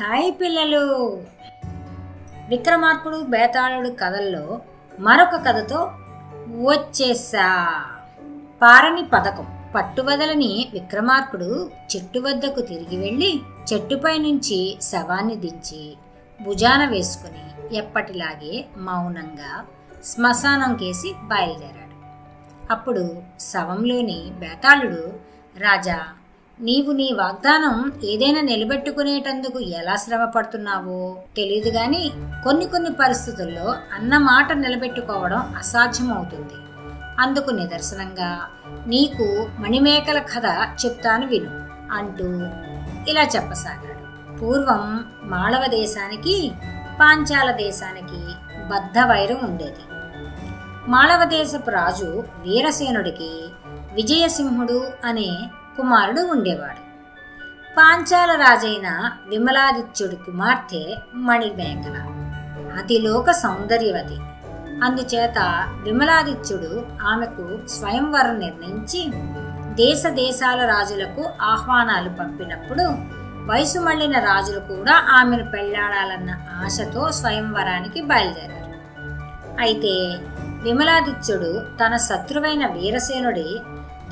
Hi పిల్లలు. విక్రమార్కుడు బేతాళుడు కథల్లో మరొక కథతో వచ్చేసా. పారని పథకం పట్టువదలని విక్రమార్కుడు చెట్టు వద్దకు తిరిగి వెళ్ళి చెట్టుపై నుంచి శవాన్ని దించి భుజాన వేసుకుని ఎప్పటిలాగే మౌనంగా శ్మశానం కేసి బయలుదేరాడు. అప్పుడు శవంలోని బేతాళుడు రాజా నీవు నీ వాగ్దానం ఏదైనా నిలబెట్టుకునేటందుకు ఎలా శ్రమ పడుతున్నావో తెలియదు గాని కొన్ని కొన్ని పరిస్థితుల్లో అన్న మాట నిలబెట్టుకోవడం అసాధ్యమవుతుంది. అందుకు నిదర్శనంగా నీకు మణిమేకల కథ చెప్తాను విను అంటూ ఇలా చెప్పసాగాడు. పూర్వం మాళవ దేశానికి పాంచాల దేశానికి బద్ధ వైరం ఉండేది. మాళవ దేశపు రాజు వీరసేనుడికి విజయసింహుడు అనే కుమారుడు ఉండేవాడు. పాంచాల రాజైన విమలాదిత్యుడి కుమార్తె మణిమేకల. అతిలోక సౌందర్యవతి. అందుచేత విమలాదిత్యుడు ఆమెకు స్వయంవరం నిర్ణయించి దేశ దేశాల రాజులకు ఆహ్వానాలు పంపినప్పుడు వయసు మళ్ళిన రాజులు కూడా ఆమెను పెళ్ళాడాలన్న ఆశతో స్వయంవరానికి బయలుదేరారు. అయితే విమలాదిత్యుడు తన శత్రువైన వీరసేనుడి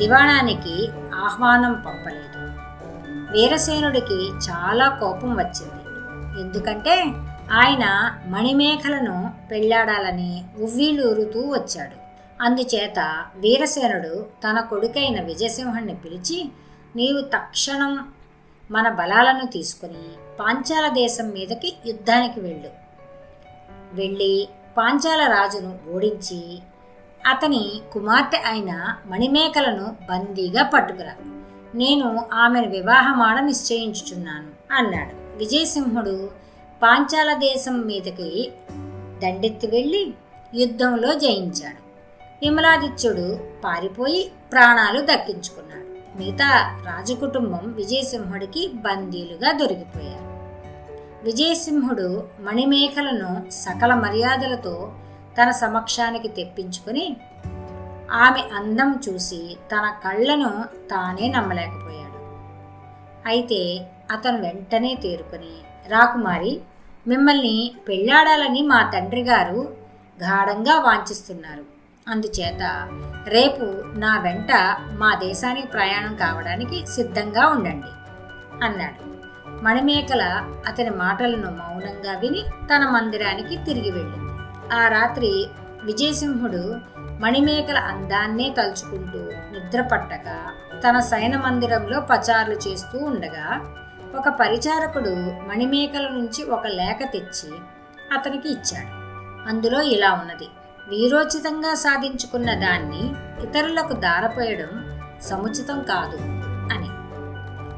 దివాణానికి ఆహ్వానం పంపలేదు. వీరసేనుడికి చాలా కోపం వచ్చింది. ఎందుకంటే ఆయన మణిమేఖలను పెళ్ళాడాలని ఉవ్విలూరుతూ వచ్చాడు. అందుచేత వీరసేనుడు తన కొడుకైన విజయసింహుణ్ణి పిలిచి నీవు తక్షణం మన బలాలను తీసుకుని పాంచాల దేశం మీదకి యుద్ధానికి వెళ్ళు. వెళ్ళి పాంచాల రాజును ఓడించి అతని కుమార్తె అయిన మణిమేకలను బందీగా పట్టుకురా. నేను ఆమెను వివాహమాడ నిశ్చయించుచున్నాను అన్నాడు. విజయసింహుడు పాంచాల దేశం మీదకి దండెత్తి వెళ్ళి యుద్ధంలో జయించాడు. విమలాదిత్యుడు పారిపోయి ప్రాణాలు దక్కించుకున్నాడు. మిగతా రాజకుటుంబం విజయసింహుడికి బందీలుగా దొరికిపోయారు. విజయసింహుడు మణిమేఖలను సకల మర్యాదలతో తన సమక్షానికి తెప్పించుకుని ఆమె అందం చూసి తన కళ్ళను తానే నమ్మలేకపోయాడు. అయితే అతను వెంటనే తేరుకొని రాకుమారి మిమ్మల్ని పెళ్ళాడాలని మా తండ్రి గారు గాఢంగా వాంఛిస్తున్నారు. అందుచేత రేపు నా వెంట మా దేశానికి ప్రయాణం కావడానికి సిద్ధంగా ఉండండి అన్నాడు. మణిమేకల అతని మాటలను మౌనంగా విని తన మందిరానికి తిరిగి వెళ్ళింది. ఆ రాత్రి విజయసింహుడు మణిమేకల అందాన్నే తలుచుకుంటూ నిద్రపట్టక తన శయన మందిరంలో పచారులు చేస్తూ ఉండగా ఒక పరిచారకుడు మణిమేకల నుంచి ఒక లేఖ తెచ్చి అతనికి ఇచ్చాడు. అందులో ఇలా ఉన్నది వీరోచితంగా సాధించుకున్న దాన్ని ఇతరులకు దారపోయడం సముచితం కాదు అని.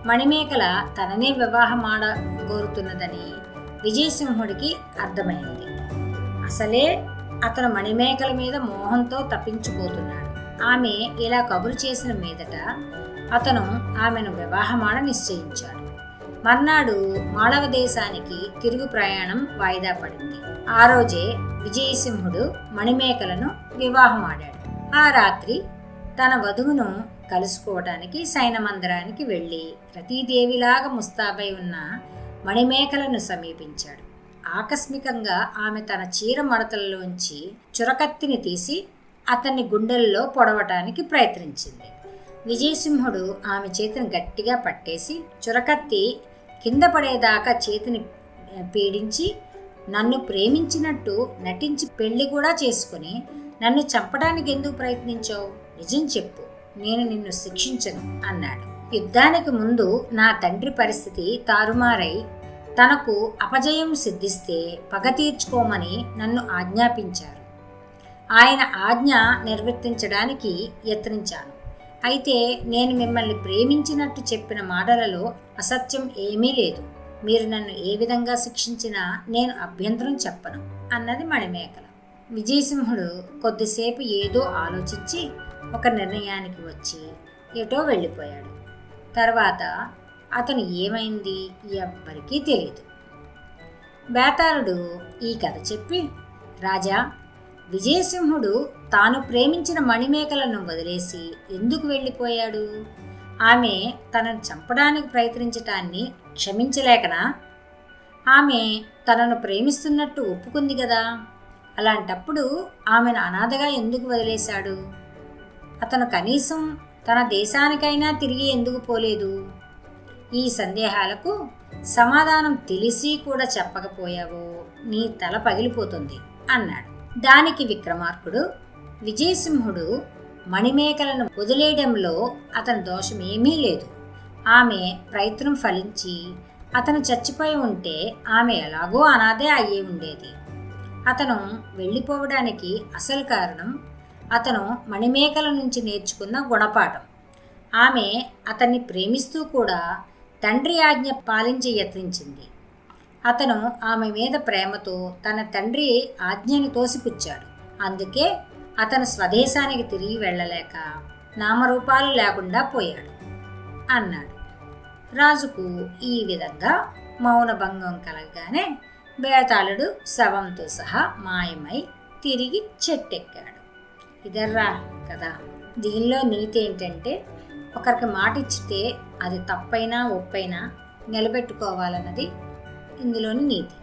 మణిమేకల తననే వివాహమాడ కోరుతున్నదని విజయసింహుడికి అర్థమైంది. అసలే అతను మణిమేకల మీద మోహంతో తప్పించుకోతున్నాడు. ఆమె ఇలా కబురు చేసిన మీదట అతను ఆమెను వివాహమాడ నిశ్చయించాడు. మర్నాడు మాళవ దేశానికి తిరుగు ప్రయాణం వాయిదా పడింది. ఆ రోజే విజయసింహుడు మణిమేకలను వివాహమాడాడు. ఆ రాత్రి తన వధువును కలుసుకోవటానికి సైనమందిరానికి వెళ్ళి రతీదేవిలాగా ముస్తాబై ఉన్న మణిమేకలను సమీపించాడు. ఆకస్మికంగా ఆమె తన చీర మడతల్లోంచి చురకత్తిని తీసి అతన్ని గుండెల్లో పొడవటానికి ప్రయత్నించింది. విజయసింహుడు ఆమె చేతిని గట్టిగా పట్టేసి చురకత్తి కింద పడేదాకా చేతిని పీడించి నన్ను ప్రేమించినట్టు నటించి పెళ్ళి కూడా చేసుకుని నన్ను చంపడానికి ఎందుకు ప్రయత్నించావు? నిజం చెప్పు. నేను నిన్ను శిక్షించను అన్నాడు. యుద్ధానికి ముందు నా తండ్రి పరిస్థితి తారుమారై తనకు అపజయం సిద్ధిస్తే పగ తీర్చుకోమని నన్ను ఆజ్ఞాపించారు. ఆయన ఆజ్ఞ నిర్వర్తించడానికి యత్నించాను. అయితే నేను మిమ్మల్ని ప్రేమించినట్టు చెప్పిన మాటలలో అసత్యం ఏమీ లేదు. మీరు నన్ను ఏ విధంగా శిక్షించినా నేను అభ్యంతరం చెప్పను అన్నది మణిమేకల. విజయసింహుడు కొద్దిసేపు ఏదో ఆలోచించి ఒక నిర్ణయానికి వచ్చి ఎటో వెళ్ళిపోయాడు. తర్వాత అతను ఏమైంది ఎవ్వరికీ తెలియదు బేతాళుడు ఈ కథ చెప్పి రాజా విజయసింహుడు తాను ప్రేమించిన మణిమేకలను వదిలేసి ఎందుకు వెళ్ళిపోయాడు? ఆమె తనను చంపడానికి ప్రయత్నించటాన్ని క్షమించలేకనా? ఆమె తనను ప్రేమిస్తున్నట్టు ఒప్పుకుంది కదా. అలాంటప్పుడు ఆమెను అనాథగా ఎందుకు వదిలేశాడు? అతను కనీసం తన దేశానికైనా తిరిగి ఎందుకు పోలేదు? ఈ సందేహాలకు సమాధానం తెలిసి కూడా చెప్పకపోయావో నీ తల పగిలిపోతుంది అన్నాడు. దానికి విక్రమార్కుడు విజయసింహుడు మణిమేకలను వదిలేయడంలో అతని దోషం ఏమీ లేదు. ఆమె ప్రయత్నం ఫలించి అతను చచ్చిపోయి ఉంటే ఆమె ఎలాగో అనాథే అయ్యే ఉండేది. అతను వెళ్ళిపోవడానికి అసలు కారణం అతను మణిమేకల నుంచి నేర్చుకున్న గుణపాఠం. ఆమె అతన్ని ప్రేమిస్తూ కూడా తండ్రి ఆజ్ఞ పాలించి యత్నించింది. అతను ఆమె మీద ప్రేమతో తన తండ్రి ఆజ్ఞను తోసిపుచ్చాడు. అందుకే అతను స్వదేశానికి తిరిగి వెళ్ళలేక నామరూపాలు లేకుండా పోయాడు అన్నాడు. రాజుకు ఈ విధంగా మౌనభంగం కలగగానే బేతాళుడు శవంతో సహా మాయమై తిరిగి చెట్టెక్కాడు. ఇదర్రా కదా దీనిలో నీతి ఏంటంటే ఒకరికి మాట ఇచ్చితే అది తప్పైనా ఒప్పైనా నిలబెట్టుకోవాలన్నది ఇందులోని నీతి.